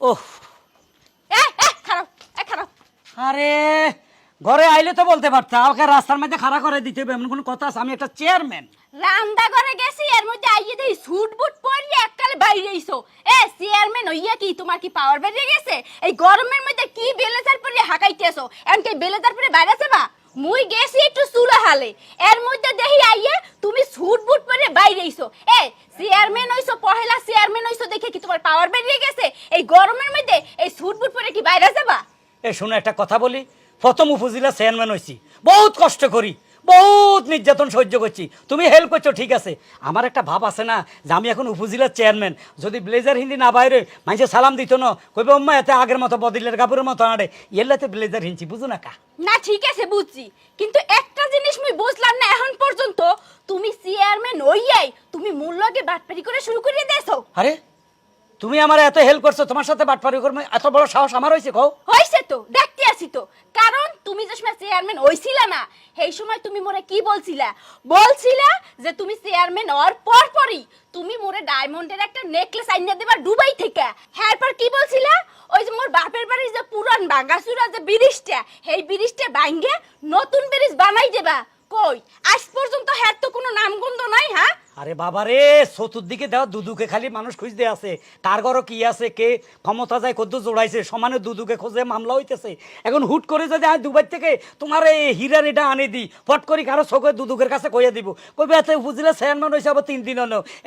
ওহ। আরে ঘরে আইলে তো বলতে পারতা রাস্তার মধ্যে খাড়া করে দিতে হবে এমন কোনো কথা আছে? আমি একটা চেয়ারম্যান করে গেছি এর মধ্যে আইয়ে দেই সুট বুট পরিয়ে এককালে বাইরে আইছো। এ চেয়ারম্যান হইয়া কি তোমার কি পাওয়ার বেরিয়ে গেছে? এই গরমের মধ্যে কি বেলেজার পরে হাঁকাইতেছো এমন কি বেলেজার পরে বাইরে যাবা মুই গেছি একটু চুলা হালে। এর মধ্যে দেখি আইয়ে তুমি সুট বুট পরে বাইরে আইছো। এ চেয়ারম্যান হইছো পহেলা চেয়ারম্যান হইছো দেখে কি তোমার পাওয়ার বেরিয়ে গেছে এই গরমের মধ্যে এই সুট বুট পরে কি বাইরে যাবা এ শোনো একটা কথা বলি। প্রথম উপজেলা চেয়ারম্যান হয়েছি বহুত কষ্ট করি বহুত নির্যাতন সহ্য করছি। তুমি হেল্প করছ ঠিক আছে। আমার একটা ভাব আছে না যে আমি এখন উপজেলার চেয়ারম্যান যদি ব্লেজার হিন্দি না বাইরে মানুষে সালাম দিত না। কইবে উম্মা এতে আগের মতো বদিলের কাপড়ের মতো আড়ে। এল্লাতে ব্লেজার হিনছি বুঝো না কা? না ঠিক আছে বুঝছি। কিন্তু একটা জিনিস আমি বুঝলাম না এখন পর্যন্ত। তুমি চেয়ারম্যান হইয়াই তুমি মূল্যকে বাটপারি করে শুরু করে দিয়েছ। আরে তুমি আমার এত হেল্প করছ, তোমার সাথে বাটপারি করব, এত বড় সাহস আমার হয়েছে কও? হইছে তো, দেখতে আসি তো। কারণ তুমি যে সময় চেয়ারম্যান হইছিলা না, সেই সময় তুমি মোরে কি বলছিলা? বলছিলা যে তুমি চেয়ারম্যান হওয়ার পর পরই তুমি মোরে ডায়মন্ডের একটা নেকলেস আইনা দেবা দুবাই থেকে। হ্যাঁ পর কি বলছিলা? ওই যে মোর বাপের বাড়ির যে পুরান বাঙ্গাসুরা যে ব্রিজটা, সেই ব্রিজটা ভাঙ্গে নতুন ব্রিজ বানাই দেবা। কই? আজ পর্যন্ত হ্যাঁ তো কোনো নামগন্ধ নাই হ্যাঁ? আরে বাবা রে চতুর্দিকে দেওয়া দুদুকে খালি মানুষ খুঁজতে আছে। কার ঘরও কি আছে, কে ক্ষমতা যায় কদ্দু জোড়াইছে, সমানে দুদুকে খোঁজে মামলা হইতেছে। এখন হুট করে যদি আমি দুবাই থেকে তোমার এই হীরার এটা আনি দিই, ফট করি কারও চোখে দুদুকের কাছে কইয়া দিব। কইবে, এত বুঝলে চেয়ারম্যান হয়েছে আবার তিন দিন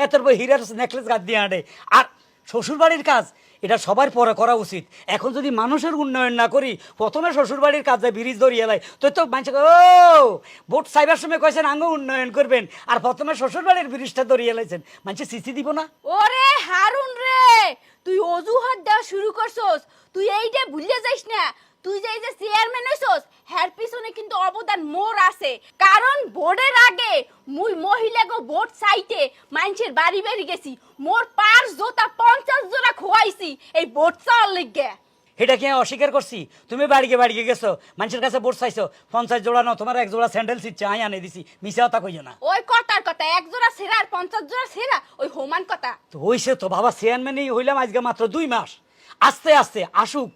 এত হীরার নেকলেস গাছ দিয়ে আনে। আর শ্বশুর বাড়ির কাজ, এটা সবার পরে করা উচিত। এখন যদি মানুষের উন্নয়ন না করি, প্রথমে শ্বশুরবাড়ির কাজে ব্রিজ ধরিয়ে লাই তো তো মানুষ ও, ভোট সাইবার সময় কয়েছেন আঙ্গ উন্নয়ন করবেন, আর প্রথমে শ্বশুরবাড়ির ব্রিজটা ধরিয়ে লাইছেন। মানুষের সিসি দিব না? ওরে হারুন রে, তুই অজুহাত দেওয়া শুরু করছস, তুই এইটা ভুলে যাইস না। তুই যে এই যে চেয়ারম্যান হইছস হ্যার পিছনে কিন্তু অবদান মোর আছে। কারণ বোর্ডের আগে মুই মহিলা গো বোর্ড সাইটে মানুষের বাড়ি বাড়ি গেছি মোর পাঁচ জোতা পঞ্চাশ জোড়া খোয়াইছি এই বোর্ড চাল লেগে। এটা কি অস্বীকার করছি? তুমি বাড়িকে বাড়িকে গেছো মানুষের কাছে বোর্ড চাইছো পঞ্চাশ জোড়া ন তোমার এক জোড়া স্যান্ডেল ছিচ্ছে আমি আনে দিছি মিশা কথা কইও না। ওই কটার কথা এক জোড়া সেরা আর পঞ্চাশ জোড়া সেরা ওই হোমান কথা। তো হইছে তো বাবা চেয়ারম্যানই হইলাম আজকে মাত্র দুই মাস। আস্তে আস্তে আসুক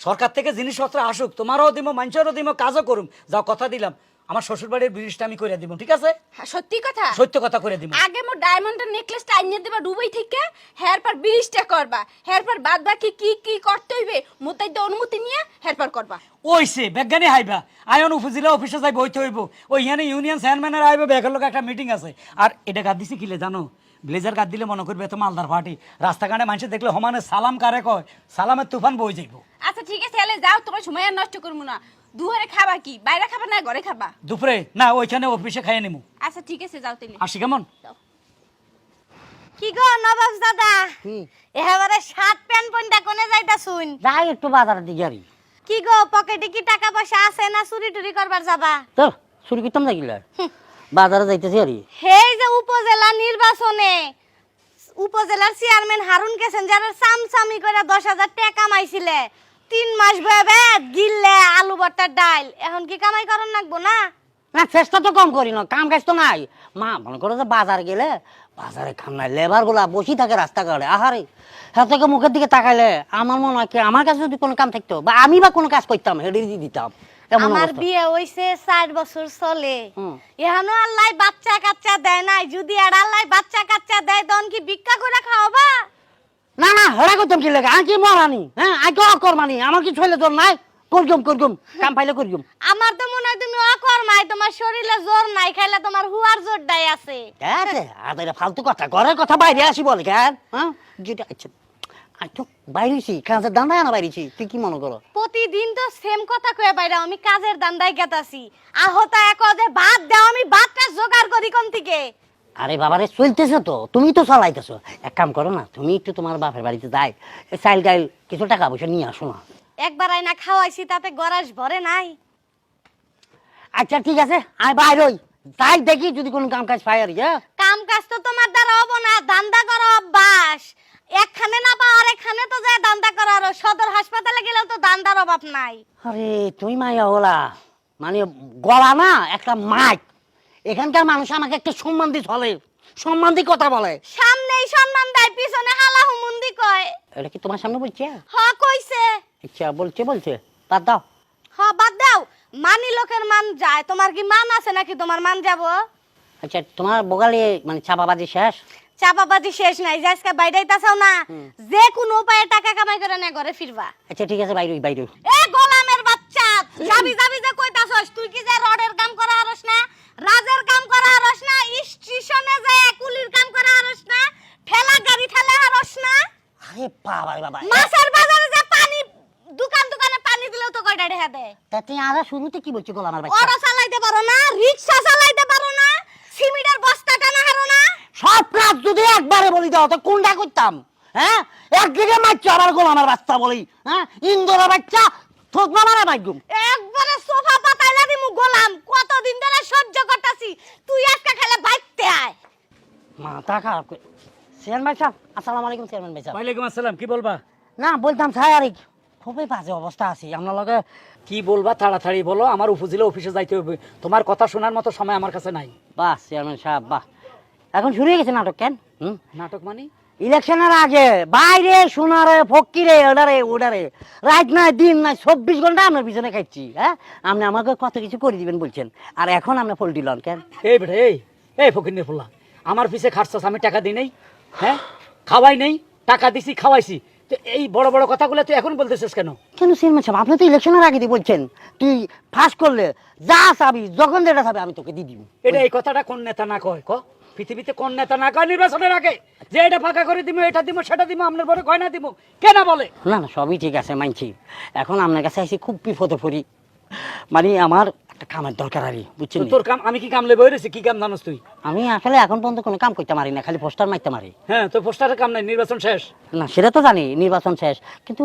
সরকার থেকে জিনিসপত্র আসুক তোমারও দিব মানুষেরও দিব কাজও করুম। যা কথা দিলাম। আমার শ্বশুরবাড়ির ব্রিজটা আমি করে দিব ঠিক আছে? হ্যাঁ, সত্যি কথা? সত্য কথা করে দিব আগে মোর ডায়মন্ডের নেকলেসটা আইনে দেবা দুবাই থেকে হেয়ার পর ব্রিজটা করবা। হেয়ার পর বাদ বাকি কি কি করতে হইবে মোতাই তো অনুমতি নিয়ে হেয়ার পর করবা। ওইছে বিজ্ঞানী হাইবা। আয়ন উপজেলা অফিসে যাই বইতে হইব। ওই এখানে ইউনিয়ন চেয়ারম্যানের আইবে ব্যাগের লোক একটা মিটিং আছে। আর এটা গাদ দিছি কিলে জানো? ব্লেজার গাদ দিলে মনে করবে এত মালদার পার্টি। রাস্তাঘাটে মানুষ দেখলে সমানে সালাম কারে কয়? সালামের তুফান বই যাইব। আচ্ছা ঠিক আছে তাহলে যাও তোমার সময় আর নষ্ট করব না। দুয়ারে খাবা কি? বাইরে খাবা না ঘরে খাবা? দুপুরে? না ওইখানে অফিসে খাইয়ে নিমু। আচ্ছা ঠিক আছে যাও তাহলে। আসি কেমন? কি গো নবাব দাদা? এবারে শার্ট প্যান্ট পনটা কোনে যাইতা শুন যাই একটু বাজারের দিকে আরি। কি গো পকেটে কি টাকা পয়সা আছে না চুরি টুরি করবার যাবা? তো শুরু করতাম নাকিলে বাজারে যাইতেছি আরি হেই যে উপজেলা নির্বাচনে উপজেলার চেয়ারম্যান হারুন কেছেন যারা সামসামি করে দশ হাজার টাকা কামাইছিলে তিন মাস ভেবে গিললে আলু ভর্তার ডাল এখন কি কামাই করন লাগবো না? না চেষ্টা তো কম করি না কাম কাজ তো নাই। মা মনে করো যে বাজার গেলে বাজারে কাম নাই লেবারগুলা বসি থাকে রাস্তাঘাটে আহারে হ্যাঁ থেকে মুখের দিকে তাকাইলে আমার মনে হয় কি আমার কাছে যদি কোনো কাম থাকতো বা আমি বা কোনো কাজ করতাম হেডে দিতাম। আমার। বিয়ে হইছে চার বছর চলে। এখানো আল্লাহ বাচ্চা কাচ্চা দেয় নাই। যদি আর আল্লাহ বাচ্চা কাচ্চা দেয় তখন কি ভিক্ষা করে খাওয়াবা? না না হেরা করতাম কি লাগে? আমি কি মরানি? হ্যাঁ আমি অকর্মানি? আমার কি ছেলে তোর নাই? করজম করজম কাম পাইলে করজম আমার তো মনে হয় তুমি অকর্মাই তোমার শরীরে জোর নাই খাইলে তোমার হুয়ার জোর ডাই আছে আর ফালতু কথা ঘরের কথা বাইরে আসি বলে কেন হ্যাঁ? যেটা আচ্ছা। আচ্ছা বাইরেছি কাজের দান্দায় আনা বাইরেছি তুই কি মনে করো? প্রতিদিন তো সেম কথা কয়ে বাইরে আমি কাজের দান্দায় গেতাছি। আহতা এক যে ভাত দাও আমি ভাতটা জোগাড় করি কোন থেকে? আরে বাবারে চলতেছে তো তুমি তো চালাইতেছো। এক কাম করো না তুমি একটু তোমার বাপের বাড়িতে যাই চাইল টাইল কিছু টাকা পয়সা নিয়ে আসো না। একবার আইনা খাওয়াইছি তাতে গরাস ভরে নাই। আচ্ছা ঠিক আছে আমি বাইরই তাই দেখি যদি কোনো কাম কাজ পাই আর কি, হ্যাঁ। কাম কাজ তো তোমার দ্বারা হব না দান্দা করো অভ্যাস। একখানে না পাওয়ার এখানে তো যায় দান্দা করার। সদর হাসপাতালে গেলেও তো দান্দার অভাব নাই। আরে তুই মাইয়া ওলা মানে গলা না একটা মাইক। এখানকার মানুষ আমাকে একটা সম্মান দিয়ে চলে। সম্মান দিয়ে কথা বলে। সামনেই সম্মান দেয় পিছনে হালা হুমুন্দি কয়। এটা কি তোমার সামনে বলছে? হ কইছে। আচ্ছা বলছে বলছে। বাদ দাও। হ বাদ দাও। মানি লোকের মান যায়। তোমার কি মান আছে নাকি তোমার মান যাব? আচ্ছা তোমার বগালে মানে চাপাবাজি শেষ? চাপাবাজি শেষ নাই যে আজকে বাইরাইতাছাও না যে কোনো উপায়ে টাকা কামাই করে না ঘরে ফিরবা। আচ্ছা ঠিক আছে বাইরে বাইরে এ গোলামের বাচ্চা যাবি যাবি যে কইতাছস তুই কি যে রডের কাম করা হারস না রাজের কাম করা হারস না স্টেশনে যে কুলির কাম করা হারস না ঠেলা গাড়ি ঠেলা হারস না। আরে বাবা বাবা। মাছের বাজারে যে পানি দোকান দোকানে পানি দিলেও তো কয়টা রেখা দেয়। তা তুই আরা শুরুতে কি বলছো গোলামার বাচ্চা? অটো চালাইতে পারো না রিক্সা চালাইতে পারো না সিমিটার বস্তা না সব কাজ যদি একবারে বলি দাও তো কোনটা করতাম? হ্যাঁ? একদিকে মারছো আবার গোলামার বাচ্চা বলি হ্যাঁ? ইন্দোরের বাচ্চা থোক না মারা বাইগুম একবারে সোফা পাতাইলা দিমু গোলাম কতদিন ধরে সহ্য করতাছি? তুই আজকে খেলে বাইতে আয়। মাথা খারাপ করে। চেয়ারম্যান ভাই সাহেব আসসালামু আলাইকুম চেয়ারম্যান ভাই সাহেব। ওয়ালাইকুম আসসালাম কি বলবা? না বলতাম স্যার আরে খুবই বাজে অবস্থা আছি। আপনার লগে কি বলবা তাড়াতাড়ি বলো আমার উপজেলা অফিসে যাইতে হবে। তোমার কথা শোনার মতো সময় আমার কাছে নাই। বাহ চেয়ারম্যান সাহেব বাহ। এখন শুরু হয়ে গেছে নাটক কেন? হুম? নাটক মানে? ইলেকশনের আগে বাইরে সোনারে ফকিরে ওডারে ওডারে। রাত নাই দিন নাই চব্বিশ ঘণ্টা আপনার পিছনে খাইছি হ্যাঁ? আপনি আমাকে কত কিছু করে দিবেন বলছেন। আর এখন আপনি পোল্ট্রি লন কেন? এই বেটা এই এই ফকির ফুল্লা আমার পিছে খাটছস আমি টাকা দিই নাই হ্যাঁ? খাওয়াই নেই টাকা দিছি খাওয়াইছি। তো এই বড় বড় কথাগুলো তুই এখন বলতেছিস কেন? কেন চেয়ারম্যান সাহেব আপনি তো ইলেকশনের আগে দিয়ে বলছেন। তুই ফাঁস করলে যা চাবি যখন যেটা চাবি আমি তোকে দিয়ে দিব। এটা এই কথাটা কোন নেতা না কয় ক? পৃথিবীতে কোন নেতা না কয় নির্বাচনের আগে যে এটা ফাঁকা করে দিব এটা দিব সেটা দিব আপনার পরে কয় না দিব কে না বলে? না না সবই ঠিক আছে মানছি এখন আপনার কাছে আইসি খুব বিপদে পড়ি। মানে আমার একটা কামের দরকার আরই বুঝছেন তো তোর কাম আমি কি কাম রয়েছি কি কাম জানোস তুই? আমি আসলে এখন পর্যন্ত কোনো কাম করতে পারি না খালি পোস্টার মারতে পারি। হ্যাঁ তোর পোস্টারের কাম নাই নির্বাচন শেষ। না সেটা তো জানি নির্বাচন শেষ। কিন্তু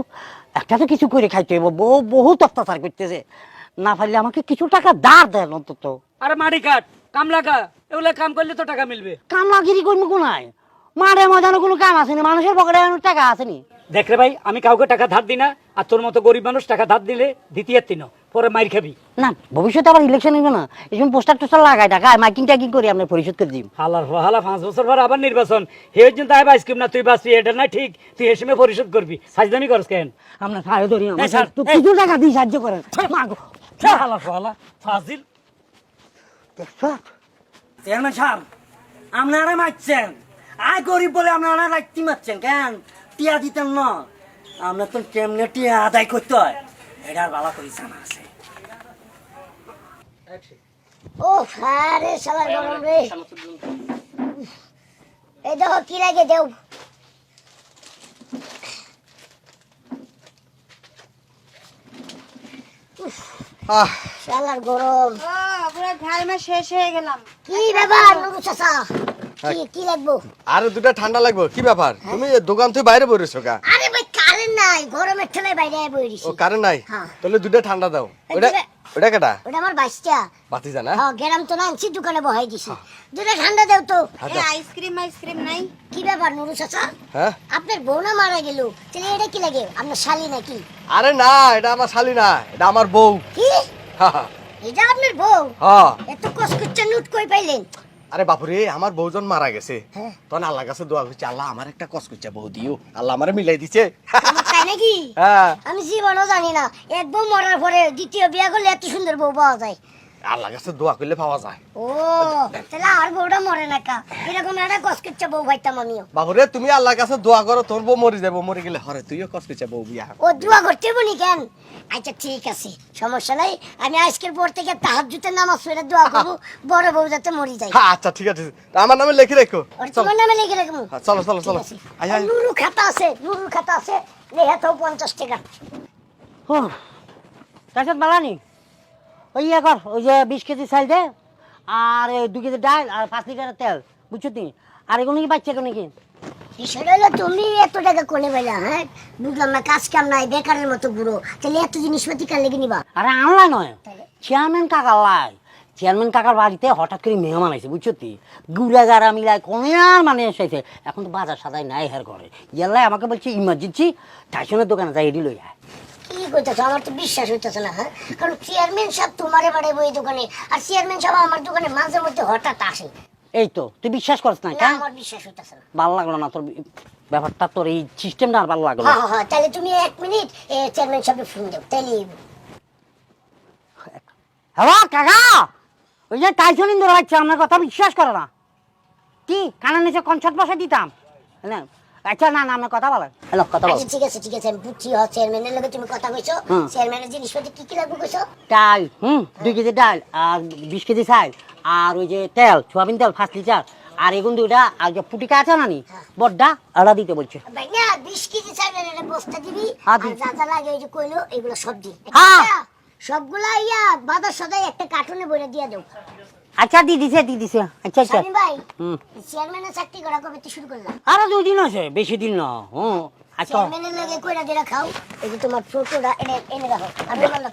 একটা তো কিছু করে খাইতে হইব বহু বহুত অত্যাচার করতেছে। না পারলে আমাকে কিছু টাকা দাঁড় দেন অন্তত। আরে মাটি কাট কাম লাগা এগুলো কাম করলে তো টাকা মিলবে। কাম কামলাগিরি করব কোনায়? মারে মজানো কোনো কাম আসেনি মানুষের পকেটে টাকা আসেনি। দেখ রে ভাই আমি কাউকে টাকা ধার দিই না আর তোর মতো গরিব মানুষ টাকা ধার দিলে দ্বিতীয় তিন পরে মাইর খাবি। না ভবিষ্যতে আবার ইলেকশন হইব না। এই সময় পোস্টার টোস্টার লাগাই টাকা মাইকিং টাইকিং করে আমরা পরিশোধ করে দিই হালার হালা পাঁচ বছর পর আবার নির্বাচন। হে জন্য আইবা আইসক্রিম না তুই বাঁচবি এটা না ঠিক তুই এসমে পরিশোধ করবি। সাজদামি করস কেন? আমরা সাহায্য ধরি এই স্যার, তো এই। কিছু টাকা দিয়ে সাহায্য করেন। মাগো। হালা হালা ফাজিল। চেয়ারম্যান সাহেব আপনারা মারছেন। আয় গরিব বলে আপনারা রাখতে মারছেন কেন? টিয়া দিতেন না। আপনার তো কেমনে টিয়া আদায় করতে হয়? এটার বালা করে জানা আছে। ও আরে শালার গরম রে। এই দেখো কি লাগে দেও। আহ শালার গরম। পুরো ঘাইমা শেষ হয়ে গেলাম। কি ব্যাপার নুরু চাচা? কি কি লাগবো? আরে দুটা ঠান্ডা লাগবে কি ব্যাপার? তুমি এ দোকান থেকে বাইরে বসেছো কা আরে ভাই কারেন্ট নাই গরমের ঠেলায় বাইরে আয় বই ও কারেন্ট নাই? হ্যাঁ। তাহলে দুটা ঠান্ডা দাও। ওটা ওটা কেটা ওটা আমার বাচ্চা। বাতি জানা হ্যাঁ গেরাম তো না আনছি দোকানে বহাই দিছি। দুটো ঠান্ডা দেও তো। আইসক্রিম আইসক্রিম নাই। কি ব্যাপার নুরু চাচা? হ্যাঁ? আপনার বউ না মারা গেল? তাহলে এটা কি লাগে? আপনার শালি নাকি? আরে না এটা আমার শালি না এটা আমার বউ। কি? এটা আপনার বউ। হ্যাঁ। এত কষ্ট নুট কই পাইলেন? আরে বাপুরে আমার বউজন মারা গেছে। হ্যাঁ। তখন আল্লাহ কাছে দোয়া করছে আল্লাহ আমার একটা কসকুচা বউ দিও। আল্লাহ আমার মিলাই দিছে। তাই নাকি? হ্যাঁ। আমি জীবনও জানি না। এক বউ মরার পরে দ্বিতীয় বিয়া করলে এত সুন্দর বউ পাওয়া যায়। আল্লাহ কাছে দোয়া করলে পাওয়া যায়। ও তাহলে আর বউটা মরে না কা? এরকম একটা কসকচ্চা বউ ভাইতাম আমিও। বাপুরে তুমি আল্লাহর কাছে দোয়া করো তোর বউ মরে যাব মরে গেলে হরে তুইও কস করছে বউ বিয়া। ও দোয়া করতে বলি কেন? আচ্ছা ঠিক আছে সমস্যা নাই। আমি আজকের পর থেকে তাহার জুতে নামাজ পড়ে দোয়া করব বড় বউ যাতে মরি যায়। হ্যাঁ আচ্ছা ঠিক আছে। তা আমার নামে লিখে রেখো। তোমার নামে লিখে হ্যাঁ, চলো চলো চলো। নুরু খাতা আছে নুরু খাতা আছে। লেখা তো পঞ্চাশ টাকা। ও তাছাড়া বালানি? ওই ইয়ে কর ওই যে বিশ কেজি চাল দে আর দু কেজি ডাল আর পাঁচ লিটার তেল বুঝছ তুমি আর এগুলো কি বাচ্চা এগুলো কি বিষয়টা হলো তুমি এত টাকা কোলে পেলে হ্যাঁ? বুঝলাম না কাজ কাম নাই বেকারের মতো বুড়ো। তাহলে এত জিনিসপাতি কার লেগে নিবা? আরে আনলাই নয়। চেয়ারম্যান কাকার লাই। চেয়ারম্যান কাকার বাড়িতে হঠাৎ করে মেহমান আইছে বুঝছ তুই গুড়া গাড়া মিলাই কোনে আর মানে এসেছে। এখন তো বাজার সাদাই নাই হের করে ইয়াল্লাই আমাকে বলছে ইমার্জেন্সি টাইসনের দোকানে যাই এটি লই আয়। কি কইতেছো আমার তো বিশ্বাস হইতেছে না হ্যাঁ? কারণ চেয়ারম্যান সাহেব তোমারে বাড়াইবো এই দোকানে আর চেয়ারম্যান সাহেব আমার দোকানে মাঝে মধ্যে হঠাৎ আসে। এই তো তুই বিশ্বাস করছ না না কেন? আমার বিশ্বাস হইতাছে না। ভালো লাগল না তোর ব্যাপারটা তোর এই সিস্টেমটা আর ভালো লাগল হ্যাঁ হ্যাঁ তাহলে তুমি এক মিনিট চেয়ারম্যান সাহেব ফোন দাও তাইলে হ্যালো কাকা! ওই যে টাইসন ইন্দুর লাগছে আপনার কথা বিশ্বাস করো না। কি কানের নিচে কনসার্ট বসে দিতাম? না আচ্ছা না না আমার কথা বলো। হ্যালো কথা আচ্ছা ঠিক আছে ঠিক আছে আমি বুঝছি হ্যাঁ চেয়ারম্যানের লগে তুমি কথা কইছো। চেয়ারম্যানের জিনিসপত্র কি কি লাগবে কইছো? ডাল হুম দুই কেজি ডাল আর বিশ কেজি চাল আর ওই যে তেল সোয়াবিন তেল পাঁচ লিটার। আর এগুন দুইটা আর যে ফুটিকা আছে না নি বড্ডা আড়া দিতে বলছে। ভাই না বিশ কেজি চাইবেন এটা বস্তা দিবি হ্যাঁ, আর যা যা লাগে ওই যে কইলো এগুলো সবজি হ্যাঁ। সবগুলা ইয়া বাজার সদাই একটা কার্টুনে বইরে দিয়ে দাও। আচ্ছা দি দিছে দি দিছে। আচ্ছা আচ্ছা। ভাই হুম। চেয়ারম্যানের চাকরি করা কবে শুরু করলাম আরও দুই দিন আছে বেশি দিন না। হুম আচ্ছা। চেয়ারম্যানের লগে কইরা দিরা খাও এই যে তোমার ফটোটা এনে এনে রাখো আমি বললাম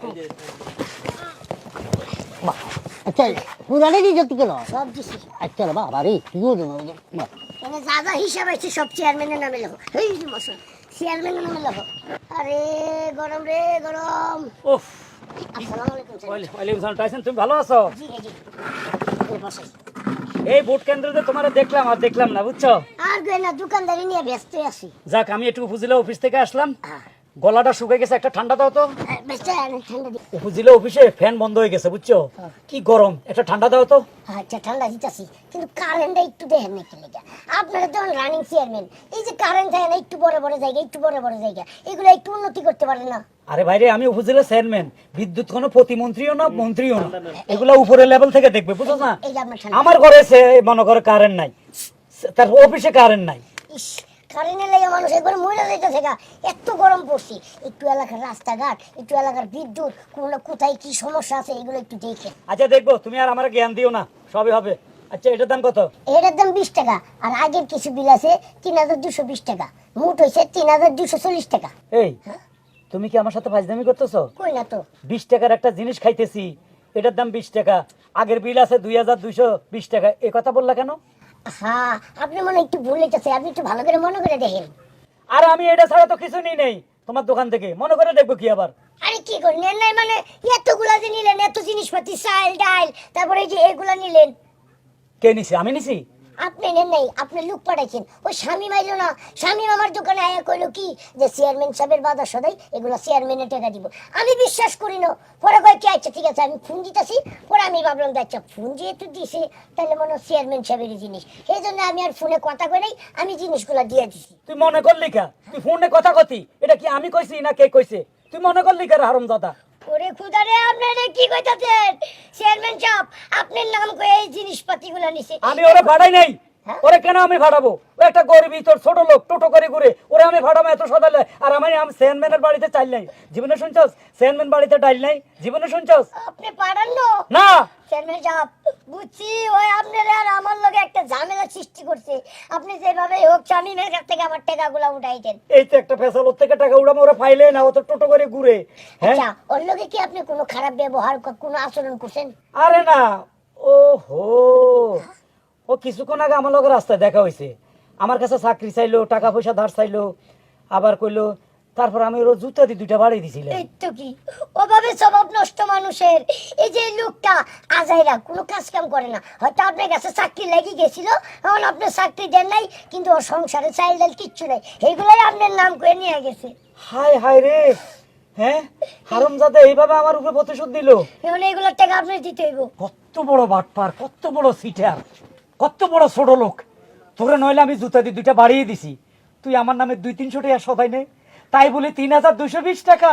আচ্ছা পুরানি দিছে তুই কেন সব দিছি। আচ্ছা বাবা রে তুইও। এনে যা যা হিসাব আছে সব চেয়ারম্যানের নামে লেখো। এই যে মশলা চেয়ারম্যানের নামে লেখো। আরে গরম রে গরম। ওফ আসসালামু আলাইকুম স্যার ওয়ালাইকুম সালাম টাইসন তুমি ভালো আছো? জি জি এই ভোট কেন্দ্রতে তোমার দেখলাম আর দেখলাম না বুঝছ? আর গয়না দোকানদারি নিয়ে ব্যস্ত আছি। যাক আমি একটু উপজেলা অফিস থেকে আসলাম। হ্যাঁ। গলাটা শুকিয়ে গেছে একটা ঠান্ডা দাও তো। উপজেলা অফিসে ফ্যান বন্ধ হয়ে গেছে বুঝছ? কি গরম একটা ঠান্ডা দাও তো। আচ্ছা ঠান্ডা দিতেছি কিন্তু কারেন্টটা একটু দেখেন না কি লেগে। আপনারা যখন রানিং চেয়ারম্যান এই যে কারেন্ট থাকে না একটু বড় বড় জায়গা একটু বড় বড় জায়গা এগুলো একটু উন্নতি করতে পারে না? আরে ভাইরে আমি উপজেলা চেয়ারম্যান বিদ্যুৎ কোনো প্রতিমন্ত্রীও না মন্ত্রীও না। এগুলো উপরের লেভেল থেকে দেখবে বুঝছ না? আমার ঘরে সে মনে করে কারেন্ট নাই। তার অফিসে কারেন্ট নাই। লেগে মানুষ একবার মরে গা। এত গরম পড়ছি। একটু এলাকার রাস্তাঘাট একটু এলাকার বিদ্যুৎ কোন কোথায় কি সমস্যা আছে এগুলো একটু দেখে। আচ্ছা দেখব। তুমি আর আমার জ্ঞান দিও না সবই হবে। আচ্ছা এটার দাম কত? এটার দাম বিশ টাকা আর আগের কিছু বিল আছে তিন হাজার দুশো বিশ টাকা। মোট হয়েছে তিন হাজার দুশো চল্লিশ টাকা। এই তুমি কি আমার সাথে ফাজদামি করতেছো? কই না তো। বিশ টাকার একটা জিনিস খাইতেছি। এটার দাম বিশ টাকা। আগের বিল আছে দুই হাজার দুইশো বিশ টাকা। এ কথা বললা কেন? হ্যাঁ আপনি মনে একটু ভুল হইতেছে আপনি একটু ভালো করে মনে করে দেখেন। আর আমি এটা ছাড়া তো কিছু নিই নেই তোমার দোকান থেকে। মনে করে দেখব কি আবার। আরে কি করেন নেন নাই মানে এতগুলা যে নিলেন এত জিনিসপাতি চাল ডাল তারপরে এই যে এগুলা নিলেন। কে নিছে? আমি নিছি? আপনি নেন নাই, আপনি লোক পাঠাইছেন। ওই স্বামী মাইল না। স্বামী আমার দোকানে আয়া কইলো কি, যে চেয়ারম্যান সাহেবের বাধা সদাই এগুলো চেয়ারম্যানের টাকা দিব। আমি বিশ্বাস করি না। পরে কয় কি আচ্ছা ঠিক আছে, আমি ফোন দিতেছি। পরে আমি ভাবলাম যে আচ্ছা ফোন যেহেতু দিছে, তাহলে মনে হয় চেয়ারম্যান সাহেবের জিনিস। এই জন্য আমি আর ফোনে কথা কই নাই, আমি জিনিসগুলো দিয়ে দিছি। তুই মনে করলি কা? তুই ফোনে কথা কতি? এটা কি আমি কইছি না কে কইছে? তুই মনে করলি কা হারম দাদা? ওরে খুদারে, আপনারা কি কইতাছেন চেয়ারম্যান সাহেব, আপনার নাম কই এই জিনিসপাতিগুলো নিছে আমি ওরে বাড়াই নাই? ওরে কেন আমি ভাড়াবো ও একটা গরিবই তোর ছোট লোক টোটো করে ঘুরে। ওরে আমি ভাড়াবো এত সদালে আর আমি আমি চেয়ারম্যানের বাড়িতে চাইল নাই। জীবনে শুনছস? চেয়ারম্যান বাড়িতে ডাইল নাই? জীবনে শুনছস? আপনি পারেন না। না! চেয়ারম্যান সাহেব বুঝছি ওই আপনারা আর আমার লগে একটা ঝামেলা সৃষ্টি করছে। আপনি যেভাবে হোক স্বামীনের কাছ থেকে আমার টাকা টাকাগুলো উঠাইতেন এই তো একটা ফেসাল ওর থেকে টাকা উড়াম ওরা ফাইলে না ও তো টোটো করে ঘুরে। হ্যাঁ? আচ্ছা ওর লগে কি আপনি কোনো খারাপ ব্যবহার কোনো আচরণ করছেন? আরে না ও হো ও কিছুক্ষণ আগে আমার লোকের রাস্তায় দেখা হয়েছে আমার কাছে চাকরি চাইলো টাকা পয়সা ধার চাইলো আবার কইলো তারপর আমি ওর জুতা দিয়ে দুইটা বাড়ি দিছিলাম। এই তো কি? ওভাবে স্বভাব নষ্ট মানুষের। এই যে লোকটা আজাইরা কোনো কাজ কাম করে না। হয়তো আপনার কাছে চাকরি লেগে গেছিল এখন আপনার চাকরি দেন নাই কিন্তু ওর সংসারে চাইল ডাল কিচ্ছু নাই। এইগুলাই আপনার নাম করে নিয়ে গেছে। হায় হায় রে! হ্যাঁ? হারম যাতে এইভাবে আমার উপরে প্রতিশোধ দিল? এখন এইগুলোর টাকা আপনি দিতে হইব। কত বড় বাটপার কত বড় সিটার। কত বড় ছোট লোক। তোরে নইলে আমি জুতা দিয়ে দুইটা বাড়িয়ে দিছি। তুই আমার নামে দুই তিনশো টাকা সদাই নে। তাই বলে তিন হাজার দুইশো বিশ টাকা